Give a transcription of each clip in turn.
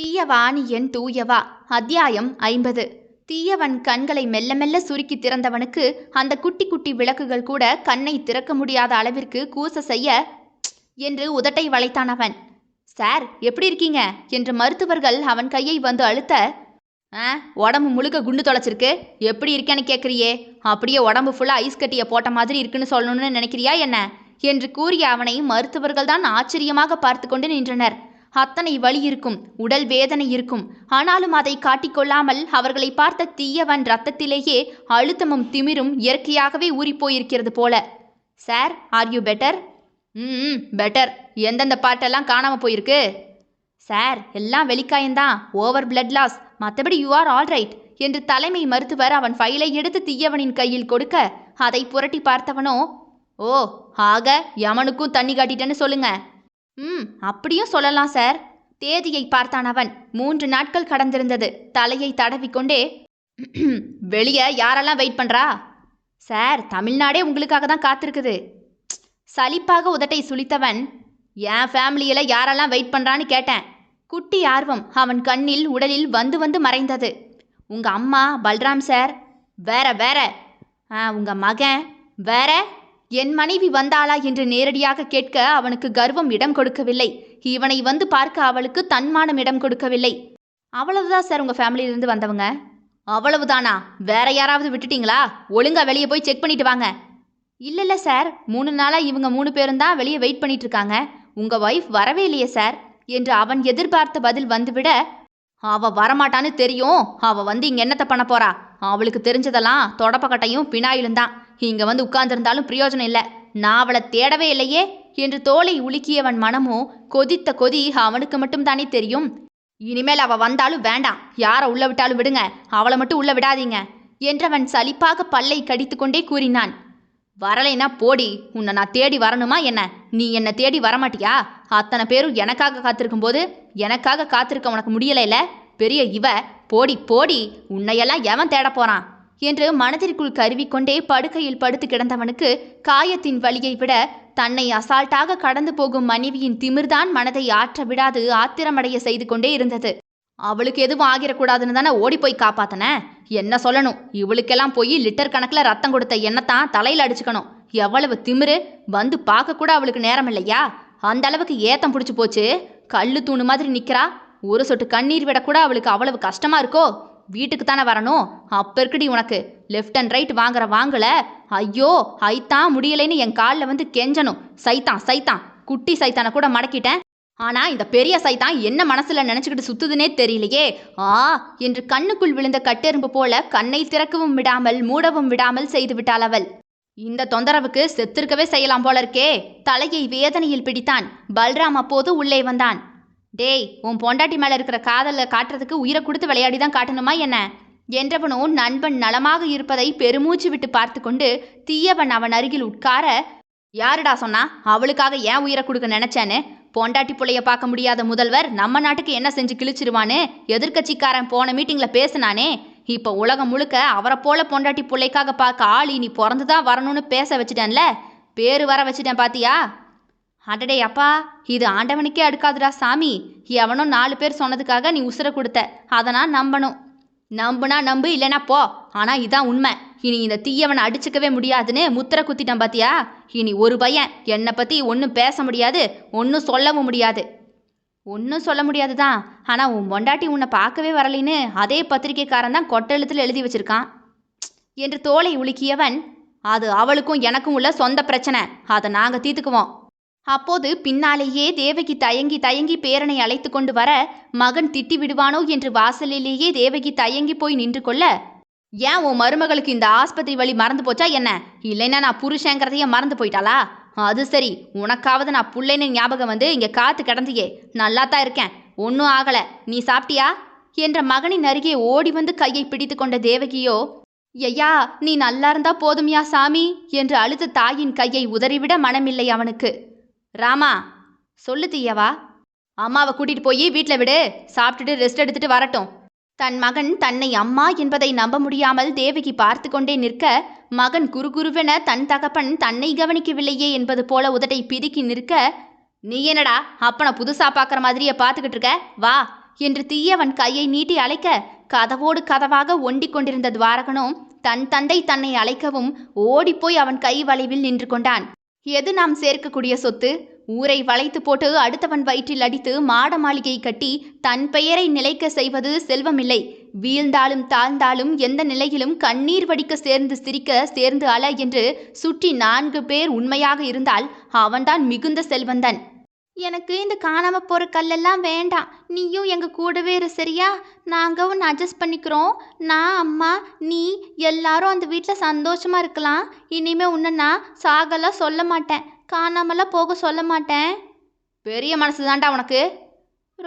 தீயவாணி என் தூயவா? அத்தியாயம் ஐம்பது. தீயவன் கண்களை மெல்ல மெல்ல சுருக்கி திறந்தவனுக்கு அந்த குட்டி குட்டி விளக்குகள் கூட கண்ணை திறக்க முடியாத அளவிற்கு கூச செய்ய என்று உதட்டை வளைத்தான் அவன். சார் எப்படி இருக்கீங்க? என்று மருத்துவர்கள் அவன் கையை வந்து அழுத்த ஆ உடம்பு முழுக்க குண்டு தொலைச்சிருக்கு. எப்படி இருக்கேன்னு கேட்குறியே அப்படியே உடம்பு ஃபுல்லாக ஐஸ் கட்டியை போட்ட மாதிரி இருக்குன்னு சொல்லணும்னு நினைக்கிறியா என்ன? என்று கூறிய அவனை மருத்துவர்கள் தான் ஆச்சரியமாக பார்த்து கொண்டு நின்றனர். அத்தனை வலி இருக்கும் உடல் வேதனை இருக்கும். ஆனாலும் அதை காட்டிக்கொள்ளாமல் அவர்களை பார்த்த தீயவன் ரத்தத்திலேயே அழுத்தமும் திமிரும் இயற்கையாகவே ஊறிப்போயிருக்கிறது போல. Sir are you better hmm better எந்தெந்த பாட்டெல்லாம் காணாமல் போயிருக்கு? சார் எல்லாம் வெளிக்காயந்தான் ஓவர் பிளட் லாஸ் மற்றபடி யூ ஆர் ஆல் ரைட் என்று தலைமை மருத்துவர் அவன் ஃபைலை எடுத்து தீயவனின் கையில் கொடுக்க அதை புரட்டி பார்த்தவனோ ஓ ஆக யமனுக்கும் தண்ணி காட்டிட்டேன்னு சொல்லுங்க. ம் அப்படியும் சொல்லலாம் சார். தேதியை பார்த்தான் அவன். மூன்று நாட்கள் கடந்திருந்தது. தலையை தடவிக்கொண்டே வெளியே யாரெல்லாம் வெயிட் பண்ணுறா சார் தமிழ்நாடே உங்களுக்காக தான் காத்திருக்குது. சலிப்பாக உதட்டை சுளித்தவன் என் ஃபேமிலியில் யாரெல்லாம் வெயிட் பண்ணுறான்னு கேட்டேன். குட்டி ஆர்வம் அவன் கண்ணில் உடலில் வந்து வந்து மறைந்தது. உங்கள் அம்மா பல்ராம் சார் வேற வேற. ஆ உங்கள் மகன் வேற என் மனைவி வந்தாளா என்று நேரடியாக கேட்க அவனுக்கு கர்வம் இடம் கொடுக்கவில்லை. இவனை வந்து பார்க்க அவளுக்கு தன்மானம் இடம் கொடுக்கவில்லை. அவ்வளவுதான் சார் உங்க ஃபேமிலியிலிருந்து வந்தவங்க. அவ்வளவுதானா? வேற யாராவது விட்டுட்டீங்களா? ஒழுங்கா வெளியே போய் செக் பண்ணிட்டு வாங்க. இல்ல இல்ல சார். மூணு நாளா இவங்க மூணு பேரும் தான் வெளியே வெயிட் பண்ணிட்டு இருக்காங்க. உங்க ஒய்ஃப் வரவே இல்லையே சார். என்று அவன் எதிர்பார்த்த பதில் வந்துவிட அவ வரமாட்டான்னு தெரியும். அவ வந்து இங்க என்னத்த பண்ண போறா? அவளுக்கு தெரிஞ்சதெல்லாம் தொடப்பக்கட்டையும் பினாயிலும் தான். இங்கே வந்து உட்கார்ந்திருந்தாலும் பிரயோஜனம் இல்லை. நான் அவளை தேடவே இல்லையே என்று தோலை உலுக்கியவன் மனமோ கொதித்த கொதி அவனுக்கு மட்டும் தானே தெரியும். இனிமேல் அவ வந்தாலும் வேண்டாம். யாரை உள்ள விட்டாலும் விடுங்க. அவளை மட்டும் உள்ள விடாதீங்க என்றவன் சலிப்பாக பல்லை கடித்துக்கொண்டே கூறினான். வரலைன்னா போடி உன்னை நான் தேடி வரணுமா என்ன? நீ என்னை தேடி வரமாட்டியா? அத்தனை பேரும் எனக்காக காத்திருக்கும் போது எனக்காக காத்திருக்க உனக்கு முடியலைல பெரிய இவ போடி போடி உன்னையெல்லாம் எவன் தேட போறான்? என்று மனதிற்குள் கருவிக்கொண்டே படுக்கையில் படுத்து கிடந்தவனுக்கு காயத்தின் வழியை விட தன்னை அசால்ட்டாக கடந்து போகும் மனைவியின் திமிர்தான் மனதை ஆற்ற விடாது ஆத்திரமடைய செய்து கொண்டே இருந்தது. அவளுக்கு எதுவும் ஆகிடக்கூடாதுன்னு தானே ஓடி போய் காப்பாத்தன? என்ன சொல்லணும்? இவளுக்கெல்லாம் போய் லிட்டர் கணக்கில் ரத்தம் கொடுத்த எண்ணத்தான் தலையில் அடிச்சுக்கணும். எவ்வளவு திமிரு? வந்து பார்க்க கூட அவளுக்கு நேரம் இல்லையா அந்த அளவுக்கு ஏத்தம் பிடிச்சி போச்சு. கல்லு தூணு மாதிரி நிற்கிறா ஒரு சொட்டு கண்ணீர் விடக்கூட அவளுக்கு அவ்வளவு கஷ்டமா இருக்கோ? வீட்டுக்கு தானே வரணும்? அப்ப இருக்குடி உனக்கு. லெஃப்ட் அண்ட் ரைட் வாங்குற வாங்கல. ஐயோ ஐத்தான் முடியலைன்னு என் காலில் வந்து கெஞ்சணும். சைத்தான் சைத்தான். குட்டி சைத்தானை கூட மடக்கிட்டேன். ஆனா இந்த பெரிய சைத்தான் என்ன மனசுல நினைச்சுக்கிட்டு சுத்துதுனே தெரியலையே. ஆ என்று கண்ணுக்குள் விழுந்த கட்டெரும்பு போல கண்ணை திறக்கவும் விடாமல் மூடவும் விடாமல் செய்து விட்டாள் அவள். இந்த தொந்தரவுக்கு செத்திருக்கவே செய்யலாம் போல இருக்கே. தலையை வேதனையில் பிடித்தான். பல்ராம் அப்போது உள்ளே வந்தான். டேய் உன் பொண்டாட்டி மேலே இருக்கிற காதலை காட்டுறதுக்கு உயிரை கொடுத்து விளையாடி தான் காட்டணுமா என்ன? என்றவனோ நண்பன் நலமாக இருப்பதை பெருமூச்சு விட்டு பார்த்து கொண்டு தீயவன் அவன் அருகில் உட்கார யாருடா சொன்னா அவளுக்காக ஏன் உயிரை கொடுக்க நினைச்சேன்னு? பொண்டாட்டி புள்ளைய பார்க்க முடியாத முதல்வர் நம்ம நாட்டுக்கு என்ன செஞ்சு கிழிச்சிருவான்னு? எதிர்க்கட்சிக்காரன் போன மீட்டிங்ல பேசினானே. இப்போ உலகம் முழுக்க அவரை போல பொண்டாட்டி பிள்ளைக்காக பார்க்க ஆள் இனி பிறந்துதான் வரணும்னு பேச வச்சுட்டேன்ல. பேரு வர வச்சுட்டேன் பாத்தியா? அடடே அப்பா இது ஆண்டவனுக்கே அடுக்காதுடா சாமி. எவனோ நாலு பேர் சொன்னதுக்காக நீ உசுர கொடுத்த. அதை நான் நம்பணும். நம்புனா நம்பு இல்லைனா போ. ஆனா இதான் உண்மை. இனி இந்த தீயவனை அடிச்சுக்கவே முடியாதுன்னு முத்திர குத்திட்டான் பாத்தியா? இனி ஒரு பையன் என்னை பத்தி ஒன்றும் பேச முடியாது ஒன்றும் சொல்லவும் முடியாது. ஒன்றும் சொல்ல முடியாது தான் ஆனால் உன் பொண்டாட்டி உன்னை பார்க்கவே வரலைன்னு அதே பத்திரிக்கைக்காரன் தான் கொட்டெழுத்தில் எழுதி வச்சிருக்கான். என்று தோலை உலுக்கியவன் அது அவளுக்கும் எனக்கும் உள்ள சொந்த பிரச்சனை. அதை நாங்கள் தீர்த்துக்குவோம். அப்போது பின்னாலேயே தேவகி தயங்கி தயங்கி பேரனை அழைத்து கொண்டு வர மகன் திட்டி விடுவானோ என்று வாசலிலேயே தேவகி தயங்கி போய் நின்று கொள்ள ஏன் உன் மருமகளுக்கு இந்த ஆஸ்பத்திரி வழி மறந்து போச்சா என்ன? இல்லைன்னா நான் புருஷங்கிறதையே மறந்து போயிட்டாளா? அது சரி உனக்காவது நான் புள்ளைன்னு ஞாபகம் வந்து இங்கே காத்து கிடந்தியே நல்லா தான் இருக்கேன் ஒன்றும் ஆகலை நீ சாப்பிட்டியா? என்ற மகனின் அருகே ஓடி வந்து கையை பிடித்து கொண்ட தேவகியோ ஐயா நீ நல்லா இருந்தா போதுமையா சாமி? என்று அழுத தாயின் கையை உதறிவிட மனமில்லை அவனுக்கு. ராமா சொல்லு தீயவா அம்மாவை கூட்டிட்டு போய் வீட்டில் விடு. சாப்பிட்டுட்டு ரெஸ்ட் எடுத்துட்டு வரட்டும். தன் மகன் தன்னை அம்மா என்பதை நம்ப முடியாமல் தேவகி பார்த்து கொண்டே நிற்க மகன் குறுகுருவென தன் தகப்பன் தன்னை கவனிக்கவில்லையே என்பது போல உதட்டை பிதுக்கி நிற்க நீ என்னடா அப்பனை புதுசா பார்க்குற மாதிரியே பார்த்துக்கிட்டு இருக்க? வா என்று தீயவன் கையை நீட்டி அழைக்க கதவோடு கதவாக ஒண்டிக் கொண்டிருந்த துவாரகனும் தன் தந்தை தன்னை அழைக்கவும் ஓடிப்போய் அவன் கை வளைவில் நின்று கொண்டான். எது நாம் சேர்க்கக்கூடிய சொத்து? ஊரை வளைத்து போட்டு அடுத்தவன் வயிற்றில் அடித்து மாட மாளிகை கட்டி தன் பெயரை நிலைக்க செய்வது செல்வமில்லை. வீழ்ந்தாலும் தாழ்ந்தாலும் எந்த நிலையிலும் கண்ணீர் வடிக்க சேர்ந்து சிரிக்க சேர்ந்து அல என்று சுற்றி நான்கு பேர் உண்மையாக இருந்தால் அவன்தான் மிகுந்த செல்வந்தன். எனக்கு இந்த காணாமல் போகிற கல்லெல்லாம் வேண்டாம். நீயும் எங்கள் கூடவே இரு சரியா? நாங்கள் ஒன்று அட்ஜஸ்ட் பண்ணிக்கிறோம். நான் அம்மா நீ எல்லாரும் அந்த வீட்டில் சந்தோஷமாக இருக்கலாம். இனிமேல் உன்னை நான் சாகலாம் சொல்ல மாட்டேன். காணாமலாம் போக சொல்ல மாட்டேன். பெரிய மனசு தாண்டா உனக்கு.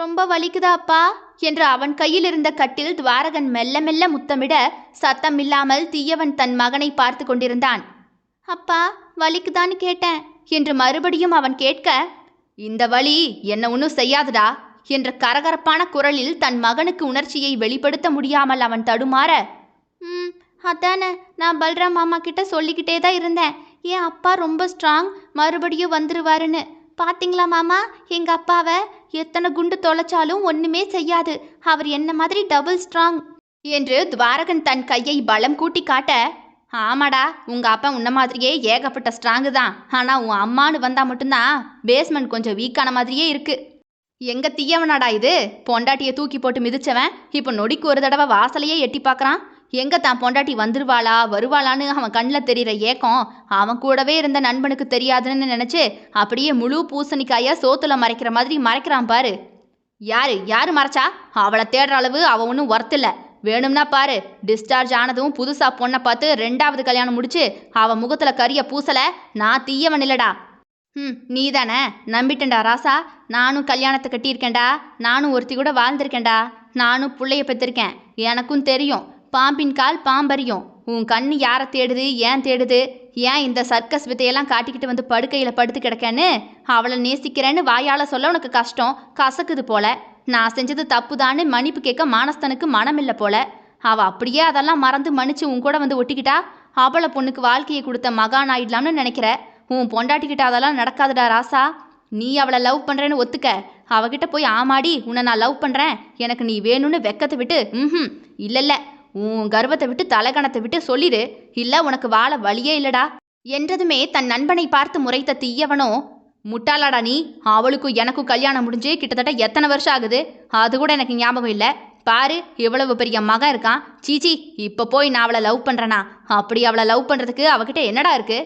ரொம்ப வலிக்குதா அப்பா? என்று அவன் கையில் இருந்த கட்டில் துவாரகன் மெல்ல மெல்ல முத்தமிட சத்தமில்லாமல் தீயவன் தன் மகனை பார்த்து கொண்டிருந்தான். அப்பா வலிக்குதான்னு கேட்டேன். என்று மறுபடியும் அவன் கேட்க இந்த வழி என்ன ஒன்றும் செய்யாதுடா என்ற கரகரப்பான குரலில் தன் மகனுக்கு உணர்ச்சியை வெளிப்படுத்த முடியாமல் அவன் தடுமாற ம் அதானே நான் பல்ராம் மாமா கிட்ட சொல்லிக்கிட்டே தான் இருந்தேன். என் அப்பா ரொம்ப ஸ்ட்ராங் மறுபடியும் வந்துருவாருன்னு. பாத்தீங்களா மாமா? எங்கள் அப்பாவை எத்தனை குண்டு தொலைச்சாலும் ஒன்றுமே செய்யாது. அவர் என்ன மாதிரி டபுள் ஸ்ட்ராங் என்று துவாரகன் தன் கையை பலம் கூட்டி காட்ட ஆமாடா உங்க அப்பா உன்ன மாதிரியே ஏகப்பட்ட ஸ்ட்ராங்கு தான். ஆனா உன் அம்மானு வந்தா மட்டும்தான் பேஸ்மெண்ட் கொஞ்சம் வீக்கான மாதிரியே இருக்கு. எங்க தீயவனாடா இது? பொண்டாட்டியை தூக்கி போட்டு மிதிச்சவன் இப்போ நொடிக்கு ஒரு தடவை வாசலையே எட்டி பார்க்குறான் எங்க தான் பொண்டாட்டி வந்துருவாளா வருவாளான்னு அவன் கண்ணில் தெரிகிற ஏக்கம் அவன் கூடவே இருந்த நண்பனுக்கு தெரியாதுன்னு நினைச்சு அப்படியே முழு பூசணிக்காயை சோத்துல மறைக்கிற மாதிரி மறைக்கிறான் பாரு. யாரு யாரு மறைச்சா? அவளை தேடுற அளவு அவ ஒன்றும் ஒர்த்தில்லை வேணும்னா பாரு. டிஸ்சார்ஜ் ஆனதும் புதுசா பொண்ணை பார்த்து ரெண்டாவது கல்யாணம் முடிச்சு அவன் முகத்துல கரிய பூசல. நான் தீயவன் இல்லடா. ம் நீ தானே நம்பிட்டேன்டா ராசா. நானும் கல்யாணத்தை கட்டியிருக்கேன்டா. நானும் ஒருத்தி கூட வாழ்ந்திருக்கேன்டா. நானும் பிள்ளைய பெற்றிருக்கேன். எனக்கும் தெரியும். பாம்பின் கால் பாம்பறியும். உன் கண்ணு யாரை தேடுது ஏன் தேடுது? ஏன் இந்த சர்க்கஸ் வித்தையெல்லாம் காட்டிக்கிட்டு வந்து படுக்கையில் படுத்து கிடக்கேன்னு? அவளை நேசிக்கிறேன்னு வாயால் சொல்ல உனக்கு கஷ்டம். கசக்குது போல. நான் செஞ்சது தப்புதான்னு மன்னிப்பு கேட்க மானஸ்தனுக்கு மனமில்லை போல. அவ அப்படியே அதெல்லாம் மறந்து மன்னிச்சு உன் கூட வந்து ஒட்டிக்கிட்டா? அவளை பொண்ணுக்கு வாழ்க்கையை கொடுத்த மகான் ஆயிடலாம்னு நினைக்கிற? உன் பொண்டாட்டிக்கிட்ட அதெல்லாம் நடக்காதுடா ராசா. நீ அவளை லவ் பண்ணுறேன்னு ஒத்துக்க. அவகிட்ட போய் ஆமாடி உன்னை நான் லவ் பண்ணுறேன் எனக்கு நீ வேணும்னு வெக்கத்தை விட்டு ம் இல்ல இல்லை உன் கர்வத்தை விட்டு தலகணத்தை விட்டு சொல்லிடு. இல்லை உனக்கு வாழ வழியே இல்லடா. என்றதுமே தன் நண்பனை பார்த்து முறைத்த தீயவனோ முட்டாளாடா நீ? அவளுக்கும் எனக்கும் கல்யாணம் முடிஞ்சு கிட்டத்தட்ட எத்தனை வருஷம் ஆகுது? அது கூட எனக்கு ஞாபகம் இல்லை. பாரு இவ்வளவு பெரிய மகன் இருக்கான். சீச்சி இப்போ போய் நான் அவளை லவ் பண்ணுறேனா அப்படி அவளை லவ் பண்ணுறதுக்கு அவகிட்ட என்னடா இருக்கு?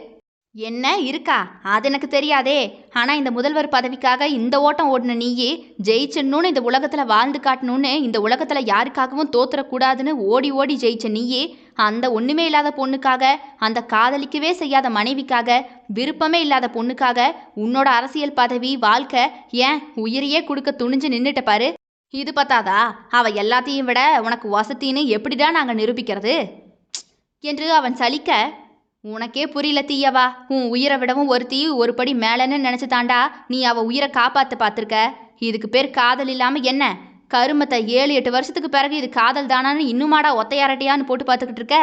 என்ன இருக்கா? அது எனக்கு தெரியாதே. ஆனால் இந்த முதல்வர் பதவிக்காக இந்த ஓட்டம் ஓடின நீயே ஜெயிச்சிடணும்னு இந்த உலகத்தில் வாழ்ந்து காட்டணும்னு இந்த உலகத்தில் யாருக்காகவும் தோத்துறக்கூடாதுன்னு ஓடி ஓடி ஜெயிச்ச நீயே அந்த ஒன்றுமே இல்லாத பொண்ணுக்காக அந்த காதலிக்கவே செய்யாத மனைவிக்காக விருப்பமே இல்லாத பொண்ணுக்காக உன்னோட அரசியல் பதவி வாழ்க்கை ஏன் உயிரையே கொடுக்க துணிஞ்சு நின்றுட்ட பாரு. இது பத்தாதா? அவ எல்லாத்தையும் விட உனக்கு வசத்தின்னு எப்படிடா நாங்கள் நிரூபிக்கிறது? என்று அவன் சலிக்க உனக்கே புரியல தீயவா? உன் உயிரை விடவும் ஒரு தீ ஒரு படி மேலன்னு நினச்சி தாண்டா நீ அவ உயிரை காப்பாற்ற பார்த்துருக்க? இதுக்கு பேர் காதல் இல்லாமல் என்ன? கருமத்தை ஏழு எட்டு வருஷத்துக்கு பிறகு இது காதல் தானான்னு இன்னுமாடா ஒத்தையாரட்டையான்னு போட்டு பார்த்துக்கிட்டு இருக்க?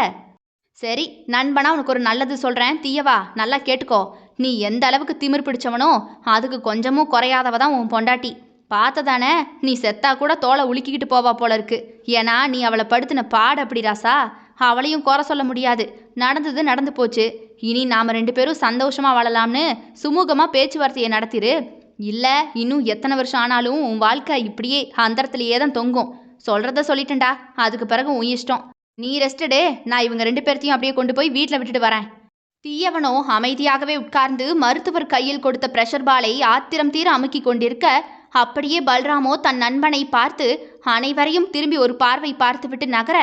சரி நண்பனா உனக்கு ஒரு நல்லது சொல்கிறேன் தீயவா நல்லா கேட்டுக்கோ. நீ எந்த அளவுக்கு திமிர் பிடிச்சவனோ அதுக்கு கொஞ்சமும் குறையாதவ தான் உன் பொண்டாட்டி. பார்த்ததானே நீ செத்தா கூட தோலை உலுக்கிக்கிட்டு போவா போல இருக்கு. ஏன்னா நீ அவளை படுத்தின பாடு அப்படி ராசா. அவளையும் குறை சொல்ல முடியாது. நடந்தது நடந்து போச்சு. இனி நாம் ரெண்டு பேரும் சந்தோஷமா வாழலாம்னு சுமூகமாக பேச்சுவார்த்தையை நடத்திரு. இல்லை இன்னும் எத்தனை வருஷம் ஆனாலும் உன் வாழ்க்கை இப்படியே அந்தரத்துலையே தான் தொங்கும். சொல்கிறத சொல்லிட்டேன்டா. அதுக்கு பிறகு உன் இஷ்டம். நீ ரெஸ்டடு. நான் இவங்க ரெண்டு பேர்த்தையும் அப்படியே கொண்டு போய் வீட்டில் விட்டுட்டு வரேன். தீயவனோ அமைதியாகவே உட்கார்ந்து மருத்துவர் கையில் கொடுத்த பிரஷர் பாலை ஆத்திரம் தீர அமுக்கி கொண்டிருக்க அப்படியே பல்ராமோ தன் நண்பனை பார்த்து அனைவரையும் திரும்பி ஒரு பார்வை பார்த்துவிட்டு நகர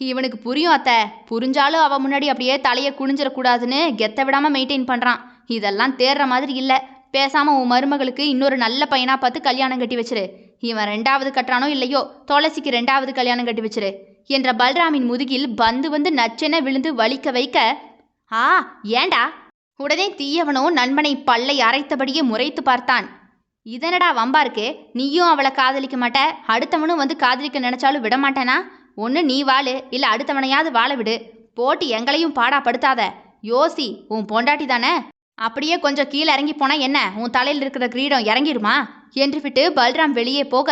இவனுக்கு புரியும் அத்தை. புரிஞ்சாலும் அவன் முன்னாடி அப்படியே தலையை குனிஞ்சிடக்கூடாதுன்னு கெத்த விடாமல் மெயின்டைன் பண்ணுறான் இதெல்லாம் தேர்ற மாதிரி இல்லை. பேசாம உன் மருமகளுக்கு இன்னொரு நல்ல பையனா பார்த்து கல்யாணம் கட்டி வச்சிரு. இவன் ரெண்டாவது கட்டுறானோ இல்லையோ துளசிக்கு ரெண்டாவது கல்யாணம் கட்டி வச்சிரு. என்ற பல்ராமின் முதுகில் பந்து வந்து நச்சென விழுந்து வலிக்க வைக்க ஆ ஏண்டா? உடனே தீயவனோ நண்பனை பல்லை அரைத்தபடியே முறைத்து பார்த்தான். இதனடா வம்பா இருக்கு நீயும் அவளை காதலிக்க மாட்ட அடுத்தவனும் வந்து காதலிக்க நினைச்சாலும் விட மாட்டேனா? ஒன்று நீ வாழு இல்லை அடுத்தவனையாவது வாழ விடு. போட்டு எங்களையும் பாடா படுத்தாத. யோசி உன் பொண்டாட்டி தானே? அப்படியே கொஞ்சம் கீழே இறங்கி போனா என்ன? உன் தலையில் இருக்கிற கிரீடம் இறங்கிடுமா என்று விட்டு பல்ராம் வெளியே போக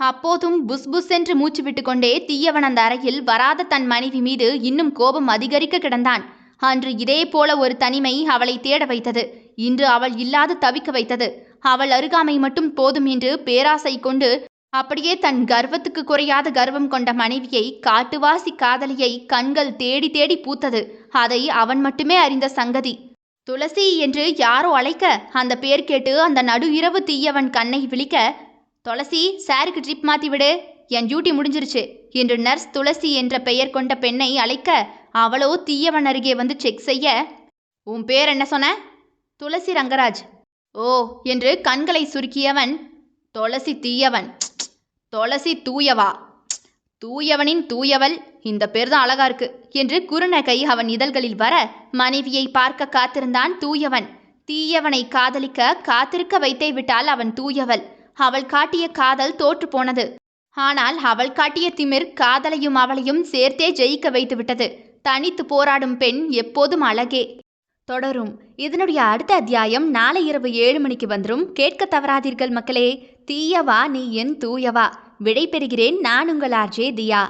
அப்போதும் புஸ் புஸ் என்று மூச்சு விட்டுக்கொண்டே தீயவன் அந்த அறையில் வராத தன் மனைவி மீது இன்னும் கோபம் அதிகரிக்க கிடந்தான். அன்று இதே போல ஒரு தனிமை அவளை தேட வைத்தது. இன்று அவள் இல்லாது தவிக்க வைத்தது. அவள் அருகாமை மட்டும் போதும் என்று பேராசை கொண்டு அப்படியே தன் கர்வத்துக்கு குறையாத கர்வம் கொண்ட மனைவியை காட்டுவாசி காதலியை கண்கள் தேடி தேடி பூத்தது. அதை அவன் மட்டுமே அறிந்த சங்கதி. துளசி என்று யாரோ அழைக்க அந்த பேர் கேட்டு அந்த நடு இரவு தீயவன் கண்ணை விழிக்க துளசி சாருக்கு ட்ரிப் மாத்தி விடு என் டியூட்டி முடிஞ்சிருச்சு என்று நர்ஸ் துளசி என்ற பெயர் கொண்ட பெண்ணை அழைக்க அவளோ தீயவன் அருகே வந்து செக் செய்ய உன் பேர் என்ன சொன்ன? துளசி ரங்கராஜ். ஓ என்று கண்களை சுருக்கியவன் துளசி தீயவன். துளசி தூயவா. தூயவனின் தூயவள். இந்த பேர் தான் அழகா இருக்கு என்று குறுநகை அவன் இதழ்களில் வர மனைவியை பார்க்க காத்திருந்தான் தூயவன். தீயவனை காதலிக்க காத்திருக்க வைத்தே விட்டால் அவன் தூயவள். அவள் காட்டிய காதல் தோற்று போனது. ஆனால் அவள் காட்டிய திமிர் காதலையும் அவளையும் சேர்த்தே ஜெயிக்க வைத்து விட்டது. தனித்து போராடும் பெண் எப்போதும் அழகே. தொடரும். இதனுடைய அடுத்த அத்தியாயம் நாளை இரவு ஏழு மணிக்கு வந்துரும். கேட்க தவறாதீர்கள் மக்களே. தீயவா நீ என் தூயவா. விடை பெறுகிறேன் நான் உங்கள் ஆர்ஜே தியா.